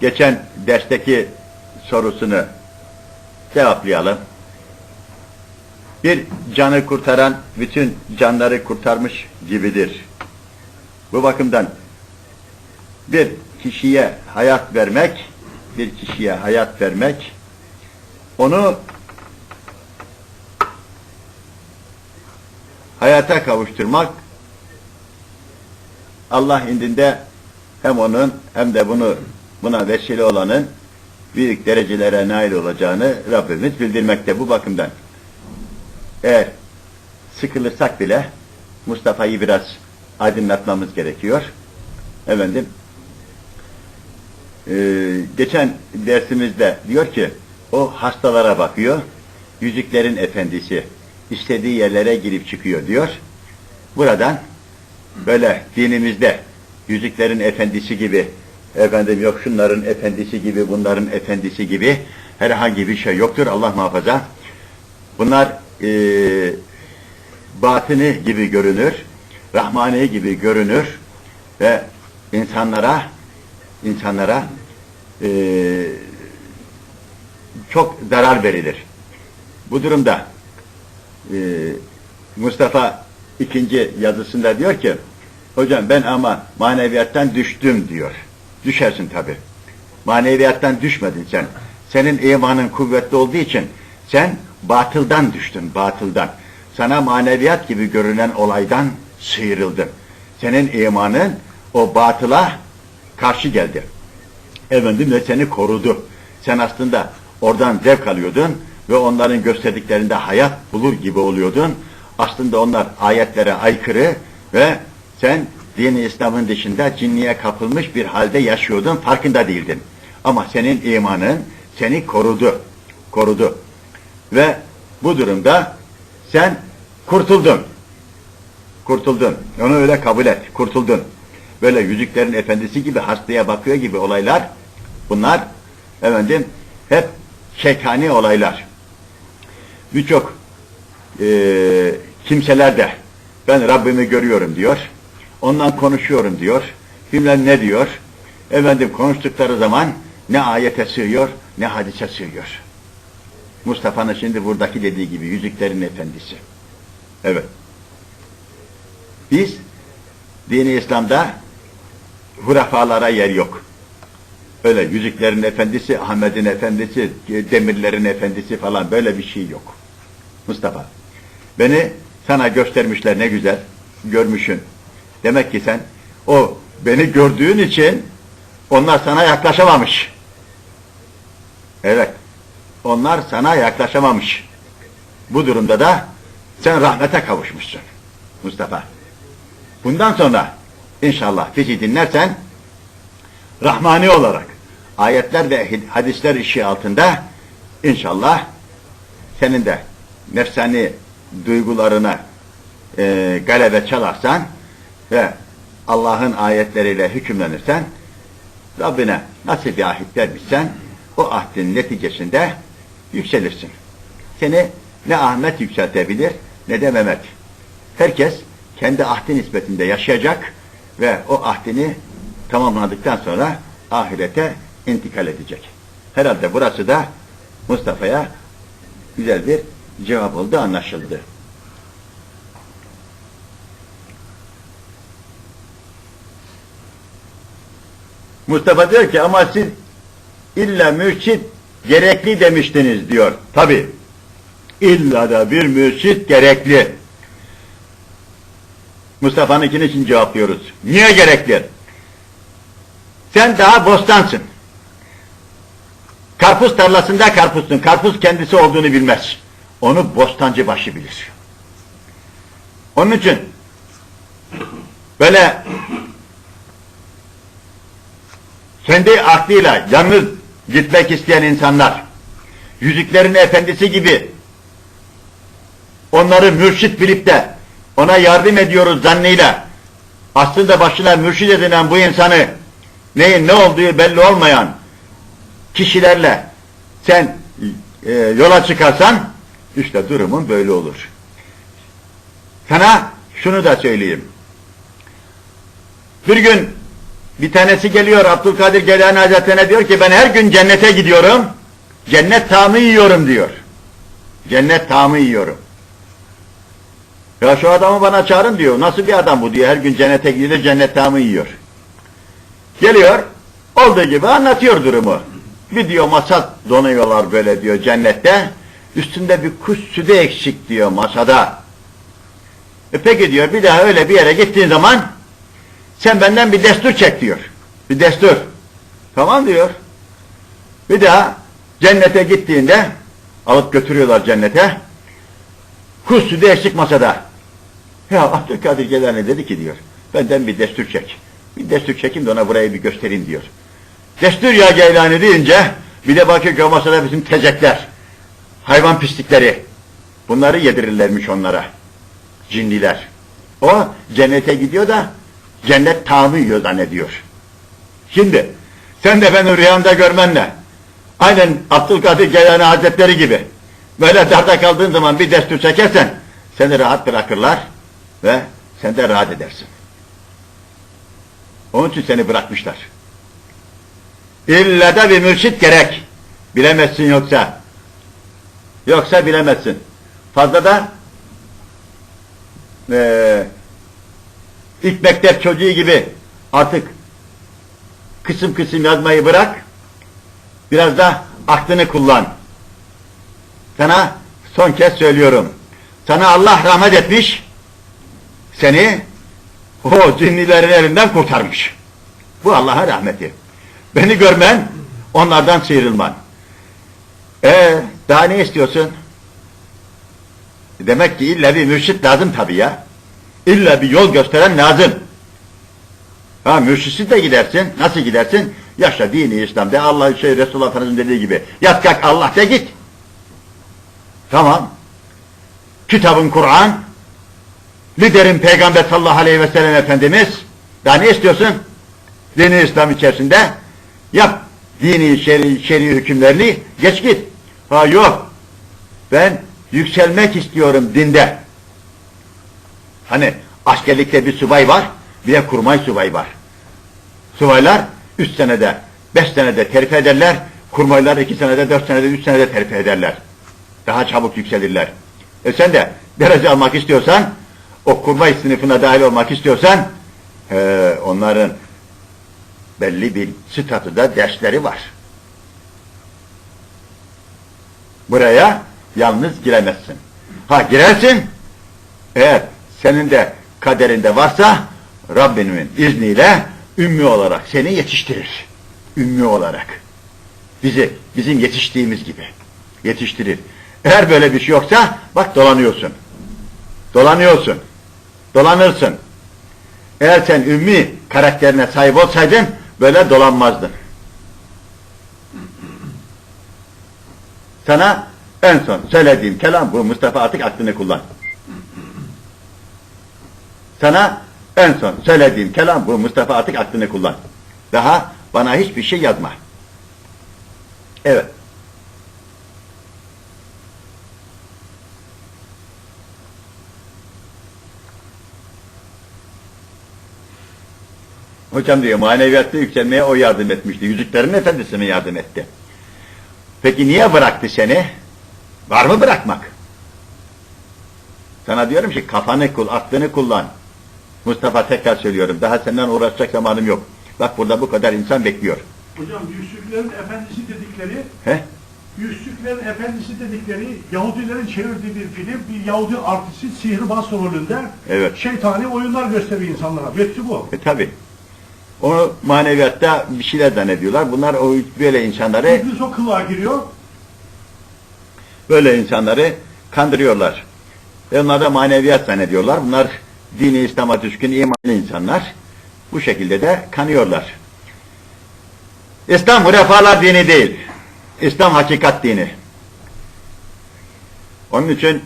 Geçen dersteki sorusunu cevaplayalım. Bir canı kurtaran bütün canları kurtarmış gibidir. Bu bakımdan bir kişiye hayat vermek, bir kişiye hayat vermek, onu hayata kavuşturmak, Allah indinde hem onun hem de bunu buna vesile olanın büyük derecelere nail olacağını Rabbimiz bildirmekte bu bakımdan. Eğer sıkılırsak bile Mustafa'yı biraz aydınlatmamız gerekiyor. Efendim, ee, geçen dersimizde diyor ki, o hastalara bakıyor, yüzüklerin efendisi, istediği yerlere girip çıkıyor diyor. Buradan böyle dinimizde yüzüklerin efendisi gibi, efendim yok şunların efendisi gibi, bunların efendisi gibi herhangi bir şey yoktur Allah muhafaza. Bunlar e, batını gibi görünür, Rahmani gibi görünür ve insanlara insanlara e, çok zarar verilir. Bu durumda e, Mustafa ikinci yazısında diyor ki hocam ben ama maneviyattan düştüm diyor. Düşersin tabi. Maneviyattan düşmedin sen. Senin imanın kuvvetli olduğu için sen batıldan düştün, batıldan. Sana maneviyat gibi görünen olaydan sıyrıldın. Senin imanın o batıla karşı geldi. Efendim ve seni korudu. Sen aslında oradan zevk alıyordun ve onların gösterdiklerinde hayat bulur gibi oluyordun. Aslında onlar ayetlere aykırı ve sen dini İslam'ın dışında cinliğe kapılmış bir halde yaşıyordun, farkında değildin. Ama senin imanın seni korudu, korudu. Ve bu durumda sen kurtuldun. Kurtuldun. Onu öyle kabul et, kurtuldun. Böyle yüzüklerin efendisi gibi hastaya bakıyor gibi olaylar, bunlar efendim hep şeytani olaylar. Birçok e, kimseler de ben Rabbimi görüyorum diyor. Ondan konuşuyorum diyor. Bilmem ne diyor. Efendim konuştukları zaman ne ayete sığıyor ne hadise sığıyor. Mustafa'nın şimdi buradaki dediği gibi yüzüklerin efendisi. Evet. Biz dini İslam'da hurafalara yer yok. Öyle yüzüklerin efendisi, Ahmet'in efendisi, demirlerin efendisi falan böyle bir şey yok. Mustafa. Beni sana göstermişler ne güzel. Görmüşsün. Demek ki sen o beni gördüğün için onlar sana yaklaşamamış. Evet. Onlar sana yaklaşamamış. Bu durumda da sen rahmete kavuşmuşsun. Mustafa. Bundan sonra inşallah bizi dinlersen rahmani olarak ayetler ve hadisler işi altında inşallah senin de nefsani duygularına e, galebe çalarsan ve Allah'ın ayetleriyle hükümlenirsen Rabbine nasıl bir ahit vermişsen o ahdin neticesinde yükselirsin. Seni ne Ahmet yükseltebilir ne de Mehmet. Herkes kendi ahdi nispetinde yaşayacak ve o ahdini tamamladıktan sonra ahirete intikal edecek. Herhalde burası da Mustafa'ya güzel bir cevap oldu, anlaşıldı. Mustafa diyor ki ama siz illa mürşit gerekli demiştiniz diyor. Tabi. İlla da bir mürşit gerekli. Mustafa'nınkini için cevaplıyoruz. Niye gerekli? Sen daha bostansın. Karpuz tarlasında karpuzsun. Karpuz kendisi olduğunu bilmez. Onu bostancı başı bilir. Onun için böyle kendi aklıyla yalnız gitmek isteyen insanlar yüzüklerin efendisi gibi onları mürşit bilip de ona yardım ediyoruz zannıyla aslında başına mürşit edilen bu insanı neyin ne olduğu belli olmayan kişilerle sen e, yola çıkarsan işte durumun böyle olur. Sana şunu da söyleyeyim. Bir gün Bir tanesi geliyor Abdülkadir Geylani Hazretleri'ne diyor ki ben her gün cennete gidiyorum. Cennet tamı yiyorum diyor. Cennet tamı yiyorum. Ya şu adamı bana çağırın diyor. Nasıl bir adam bu diyor. Her gün cennete gidiyor cennet tamı yiyor. Geliyor. Olduğu gibi anlatıyor durumu. Bir diyor masa donuyorlar böyle diyor cennette. Üstünde bir kuş sütü eksik diyor masada. E peki diyor bir daha öyle bir yere gittiğin zaman sen benden bir destur çek diyor. Bir destur. Tamam diyor. Bir daha cennete gittiğinde alıp götürüyorlar cennete. Kuş sütü eksik masada. Ya Abdülkadir Gelani dedi ki diyor. Benden bir destur çek. Bir destur çekin de ona burayı bir göstereyim diyor. Destur ya Geylani deyince bir de bakıyor ki masada bizim tezekler. Hayvan pislikleri. Bunları yedirirlermiş onlara. Cinliler. O cennete gidiyor da cennet tamı yiyor zannediyor. Şimdi sen de beni rüyamda görmenle aynen Abdülkadir Geylani Hazretleri gibi böyle darda kaldığın zaman bir destur çekersen seni rahat bırakırlar ve sen de rahat edersin. Onun için seni bırakmışlar. İlla da bir mürşit gerek. Bilemezsin yoksa. Yoksa bilemezsin. Fazla da eee ilk mektep çocuğu gibi artık kısım kısım yazmayı bırak. Biraz da aklını kullan. Sana son kez söylüyorum. Sana Allah rahmet etmiş. Seni o cinnilerin elinden kurtarmış. Bu Allah'a rahmeti. Beni görmen, onlardan sıyrılman. E daha ne istiyorsun? Demek ki illa bir mürşit lazım tabii ya. İlla bir yol gösteren lazım. Ha mürşitsiz de gidersin. Nasıl gidersin? Yaşa dini İslam'da Allah şey Resulullah Efendimiz'in dediği gibi. Yat kalk Allah de git. Tamam. Kitabın Kur'an. Liderin Peygamber sallallahu aleyhi ve sellem Efendimiz. Daha ne istiyorsun? Dini İslam içerisinde yap dini şer'i hükümlerini geç git. Ha yok. Ben yükselmek istiyorum dinde. Hani askerlikte bir subay var, bir de kurmay subay var. Subaylar üç senede, beş senede terfi ederler, kurmaylar iki senede, dört senede, üç senede terfi ederler. Daha çabuk yükselirler. E sen de derece almak istiyorsan, o kurmay sınıfına dahil olmak istiyorsan, he, onların belli bir statüde dersleri var. Buraya yalnız giremezsin. Ha girersin, eğer senin de kaderinde varsa Rabbimin izniyle ümmi olarak seni yetiştirir. Ümmi olarak. Bizi, bizim yetiştiğimiz gibi yetiştirir. Eğer böyle bir şey yoksa bak dolanıyorsun. Dolanıyorsun. Dolanırsın. Eğer sen ümmi karakterine sahip olsaydın böyle dolanmazdın. Sana en son söylediğim kelam bu Mustafa artık aklını kullan. Sana en son söylediğim kelam bu Mustafa artık aklını kullan. Daha bana hiçbir şey yazma. Evet. Hocam diyor maneviyatta yükselmeye o yardım etmişti. Yüzüklerin efendisi mi yardım etti? Peki niye bıraktı seni? Var mı bırakmak? Sana diyorum ki kafanı kul, aklını kullan. Mustafa tekrar söylüyorum. Daha senden uğraşacak zamanım yok. Bak burada bu kadar insan bekliyor. Hocam Yüzüklerin Efendisi dedikleri, He? Yüzüklerin Efendisi dedikleri Yahudilerin çevirdiği bir film, bir Yahudi artisti sihirbaz rolünde Evet. şeytani oyunlar gösteriyor insanlara. Hepsi bu. E tabi. O maneviyatta bir şeyler zannediyorlar. Bunlar o böyle insanları İblis o kılığa giriyor. böyle insanları kandırıyorlar. E onlar da maneviyat zannediyorlar. Bunlar dini İslam'a düşkün imanlı insanlar. Bu şekilde de kanıyorlar. İslam hurefalar dini değil. İslam hakikat dini. Onun için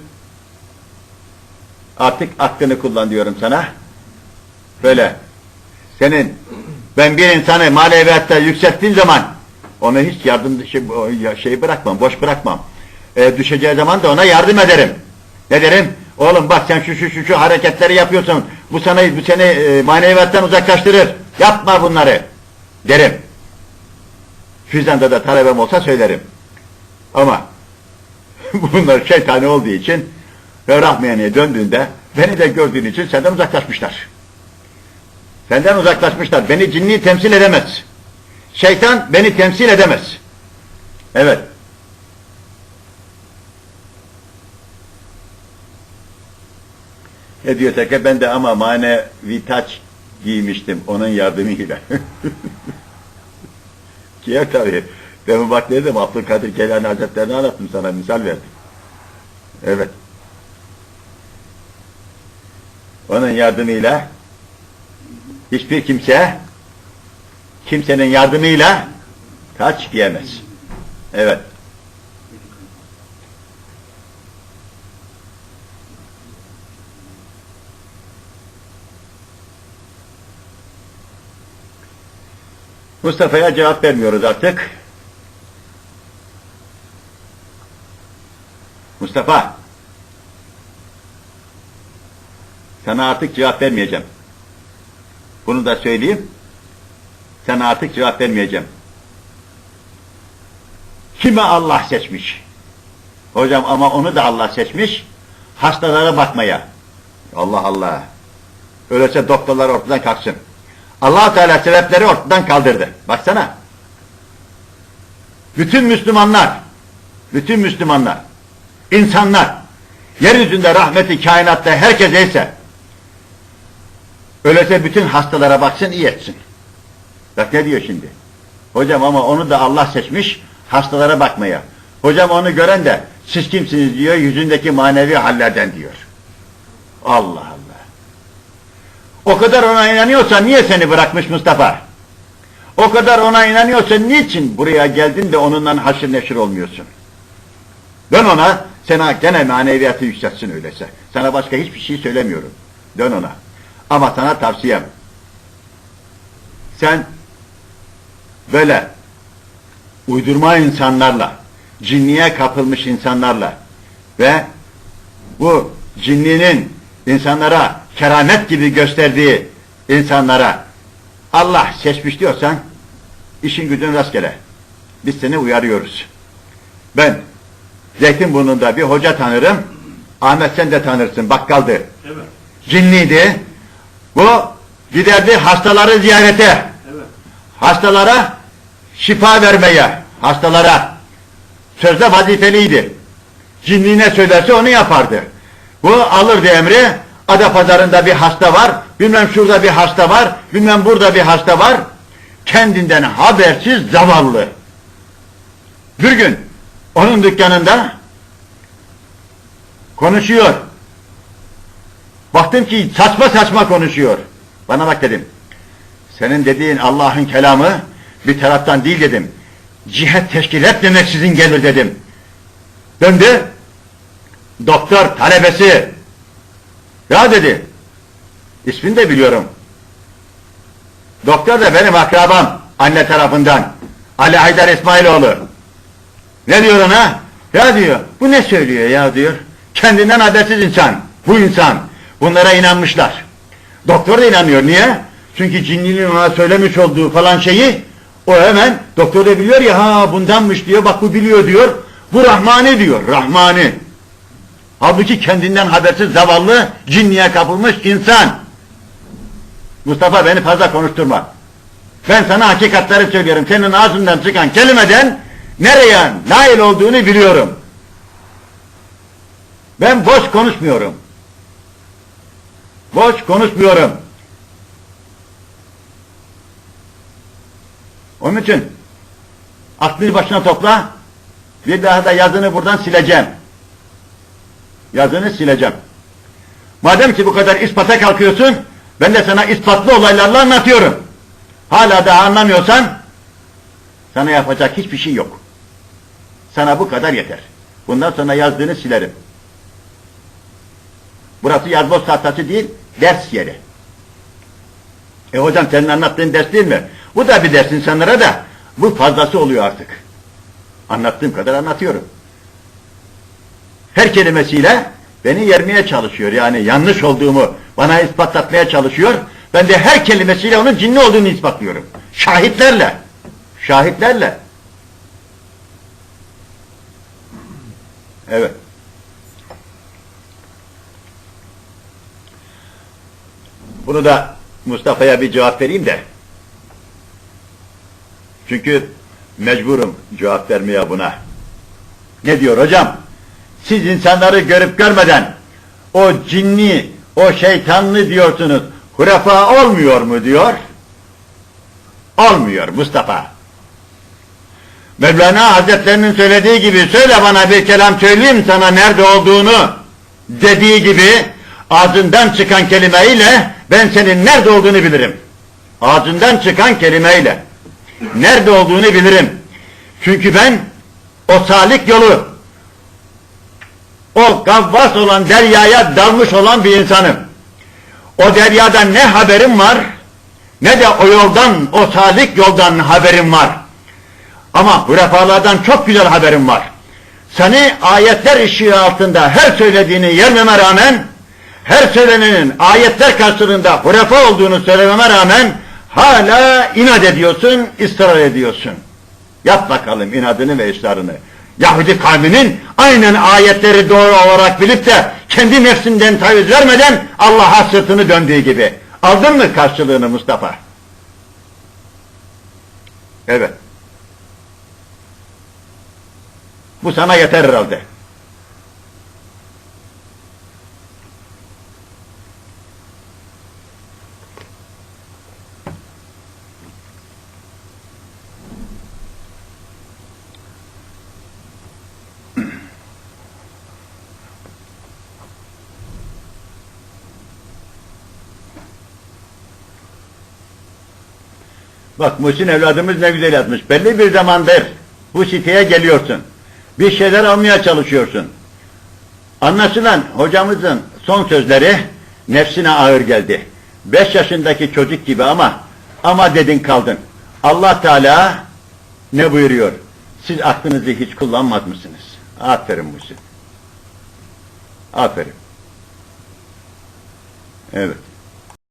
artık aklını kullan diyorum sana. Böyle senin ben bir insanı maneviyatta yükselttiğim zaman onu hiç yardım dışı şey bırakmam, boş bırakmam. E, düşeceği zaman da ona yardım ederim. Ne derim? Oğlum bak sen şu şu şu, şu hareketleri yapıyorsun. Bu sana bu seni e, maneviyattan uzaklaştırır. yapma bunları derim. Füzanda da talebem olsa söylerim. Ama bunlar şeytani olduğu için ve Rahmaniye döndüğünde beni de gördüğün için senden uzaklaşmışlar. Senden uzaklaşmışlar. Beni cinni temsil edemez. Şeytan beni temsil edemez. Evet. Ne diyor tekrar ben de ama manevi taç giymiştim onun yardımıyla. Ki tabii. Ben bak dedim Abdülkadir Geylani Hazretleri'ni anlattım sana misal verdim. Evet. Onun yardımıyla hiçbir kimse kimsenin yardımıyla taç giyemez. Evet. Mustafa'ya cevap vermiyoruz artık. Mustafa. Sana artık cevap vermeyeceğim. Bunu da söyleyeyim. Sana artık cevap vermeyeceğim. Kime Allah seçmiş? Hocam ama onu da Allah seçmiş. Hastalara bakmaya. Allah Allah. Öyleyse doktorlar ortadan kalksın. Allah Teala sebepleri ortadan kaldırdı. Baksana. Bütün Müslümanlar, bütün Müslümanlar, insanlar, yeryüzünde rahmeti kainatta herkes ise, öyleyse bütün hastalara baksın iyi etsin. Bak ne diyor şimdi? Hocam ama onu da Allah seçmiş hastalara bakmaya. Hocam onu gören de siz kimsiniz diyor yüzündeki manevi hallerden diyor. Allah. O kadar ona inanıyorsa niye seni bırakmış Mustafa? O kadar ona inanıyorsa niçin buraya geldin de onunla haşır neşir olmuyorsun? Dön ona, sana gene maneviyatı yükseltsin öyleyse. Sana başka hiçbir şey söylemiyorum. Dön ona. Ama sana tavsiyem. Sen böyle uydurma insanlarla, cinniye kapılmış insanlarla ve bu cinninin insanlara keramet gibi gösterdiği insanlara Allah seçmiş diyorsan işin gücün rastgele. Biz seni uyarıyoruz. Ben Zeytinburnu'nda bir hoca tanırım. Ahmet sen de tanırsın. Bakkaldı. Evet. Cinliydi. Bu giderdi hastaları ziyarete. Evet. Hastalara şifa vermeye. Hastalara. Sözde vazifeliydi. Cinli ne söylerse onu yapardı. Bu alırdı emri. Ada pazarında bir hasta var. Bilmem şurada bir hasta var. Bilmem burada bir hasta var. Kendinden habersiz zavallı. Bir gün onun dükkanında konuşuyor. Baktım ki saçma saçma konuşuyor. Bana bak dedim. Senin dediğin Allah'ın kelamı bir taraftan değil dedim. Cihet teşkil etmemek sizin gelir dedim. Döndü. Doktor talebesi. Ya dedi. İsmini de biliyorum. Doktor da benim akrabam. Anne tarafından. Ali Haydar İsmailoğlu. Ne diyor ona? Ya diyor. Bu ne söylüyor ya diyor. Kendinden habersiz insan. Bu insan. Bunlara inanmışlar. Doktor da inanıyor. Niye? Çünkü cinlinin ona söylemiş olduğu falan şeyi o hemen doktor da biliyor ya ha bundanmış diyor. Bak bu biliyor diyor. Bu Rahmani diyor. Rahmani. Halbuki kendinden habersiz zavallı cinniye kapılmış insan. Mustafa beni fazla konuşturma. Ben sana hakikatleri söylüyorum. Senin ağzından çıkan kelimeden nereye nail olduğunu biliyorum. Ben boş konuşmuyorum. Boş konuşmuyorum. Onun için aklını başına topla. Bir daha da yazını buradan sileceğim. Yazını sileceğim. Madem ki bu kadar ispata kalkıyorsun, ben de sana ispatlı olaylarla anlatıyorum. Hala daha anlamıyorsan, sana yapacak hiçbir şey yok. Sana bu kadar yeter. Bundan sonra yazdığını silerim. Burası yazboz tahtası değil, ders yeri. E hocam senin anlattığın ders değil mi? Bu da bir ders insanlara da, bu fazlası oluyor artık. Anlattığım kadar anlatıyorum. Her kelimesiyle beni yermeye çalışıyor. Yani yanlış olduğumu bana ispatlatmaya çalışıyor. Ben de her kelimesiyle onun cinli olduğunu ispatlıyorum. Şahitlerle. Şahitlerle. Evet. Bunu da Mustafa'ya bir cevap vereyim de. Çünkü mecburum cevap vermeye buna. Ne diyor hocam? Siz insanları görüp görmeden o cinni, o şeytanlı diyorsunuz. Hurafa olmuyor mu diyor? Olmuyor Mustafa. Mevlana Hazretlerinin söylediği gibi söyle bana bir kelam söyleyeyim sana nerede olduğunu dediği gibi ağzından çıkan kelimeyle ben senin nerede olduğunu bilirim. Ağzından çıkan kelimeyle nerede olduğunu bilirim. Çünkü ben o salik yolu o gavvas olan deryaya dalmış olan bir insanım. O deryadan ne haberim var ne de o yoldan, o salik yoldan haberim var. Ama hurafalardan çok güzel haberim var. Seni ayetler ışığı altında her söylediğini yermeme rağmen, her söylenenin ayetler karşılığında hurafa olduğunu söylememe rağmen hala inat ediyorsun, ısrar ediyorsun. Yap bakalım inadını ve ısrarını. Yahudi kavminin aynen ayetleri doğru olarak bilip de kendi nefsinden taviz vermeden Allah'a sırtını döndüğü gibi. Aldın mı karşılığını Mustafa? Evet. Bu sana yeter herhalde. Bak Muhsin evladımız ne güzel yazmış. Belli bir zamandır bu siteye geliyorsun. Bir şeyler almaya çalışıyorsun. Anlaşılan hocamızın son sözleri nefsine ağır geldi. Beş yaşındaki çocuk gibi ama ama dedin kaldın. Allah Teala ne buyuruyor? Siz aklınızı hiç kullanmaz mısınız? Aferin Muhsin. Aferin. Evet.